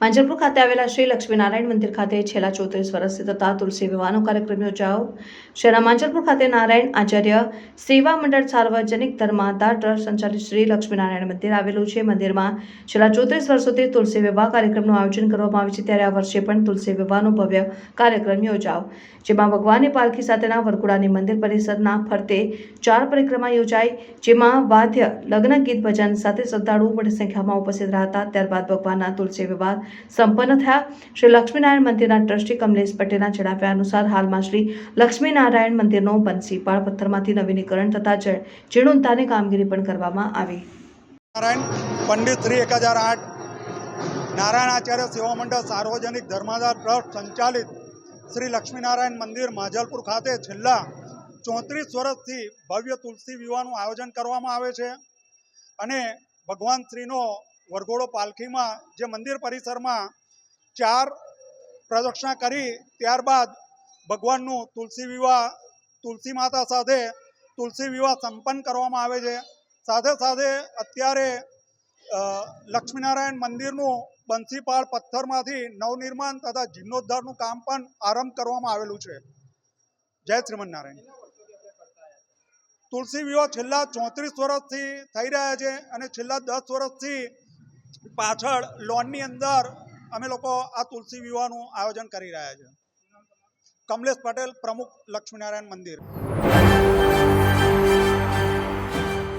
માંજલપુર ખાતે આવેલા શ્રી લક્ષ્મીનારાયણ મંદિર ખાતે છેલ્લા ચોત્રીસ વર્ષથી થતા તુલસી વિવાહનો કાર્યક્રમ યોજાયો. શહેરના માંજલપુર ખાતે નારાયણ આચાર્ય સેવા મંડળ સાર્વજનિક ધર્માદાર ટ્રસ્ટ સંચાલિત શ્રી લક્ષ્મીનારાયણ મંદિર આવેલું છે. મંદિરમાં છેલ્લા ચોત્રીસ વર્ષોથી તુલસી વિવાહ કાર્યક્રમનું આયોજન કરવામાં આવે છે. ત્યારે આ વર્ષે પણ તુલસી વિવાહનો ભવ્ય કાર્યક્રમ યોજાયો. જેમાં ભગવાનની પાલખી સાથેના વરકુડાની મંદિર પરિસરના ફરતે ચાર પરિક્રમા યોજાઈ, જેમાં વાદ્ય, લગ્ન, ગીત ભજન સાથે શ્રદ્ધાળુઓ મોટી સંખ્યામાં ઉપસ્થિત રહ્યા હતા. ત્યારબાદ ભગવાનના તુલસી વિવાહ સંપન્ન થયા. શ્રી લક્ષ્મીનારાયણ મંદિરના ટ્રસ્ટી કમલેશ પટેલના જણાવ્યા અનુસાર હાલમાં શ્રી લક્ષ્મીનારાયણ મંદિરનો બંસીપાળ પથ્થરમાંથી નવીનીકરણ જ જીર્ણોદ્ધારની કામગીરી પણ કરવામાં આવી. નારાયણ પંડિત શ્રી એક હજાર આઠ નારાયણ આચાર્ય સેવા મંડળ, સાર્વજનિક ધર્માદાર ટ્રસ્ટ સંચાલિત શ્રી લક્ષ્મીનારાયણ મંદિર માજલપુર ખાતે છેલ્લા ચોત્રીસ વર્ષથી ભવ્ય તુલસી વિવાહનું આયોજન કરવામાં આવે છે. અને ભગવાન શ્રીનો વરઘોડો પાલખીમાં જે મંદિર પરિસરમાં ચાર પ્રદક્ષિણા કરી ત્યારબાદ ભગવાનનું તુલસી વિવાહ, તુલસી માતા સાથે તુલસી વિવાહ સંપન્ન કરવામાં આવે છે. સાથે સાથે અત્યારે લક્ષ્મીનારાયણ મંદિરનું બંસીપાળ પથ્થરમાંથી નવનિર્માણ તથા જીર્ણોદ્ધારનું કામ પણ આરંભ કરવામાં આવેલું છે. જય શ્રીમન નારાયણ તુલસી વિવાહ છેલ્લા ચોત્રીસ વર્ષથી થઈ રહ્યા છે અને છેલ્લા દસ વર્ષથી પાછળ લોનની અંદર અમે લોકો આ તુલસી વિવાહનું આયોજન કરી રહ્યા છે. કમલેશ પટેલ, પ્રમુખ લક્ષ્મીનારાયણ મંદિર.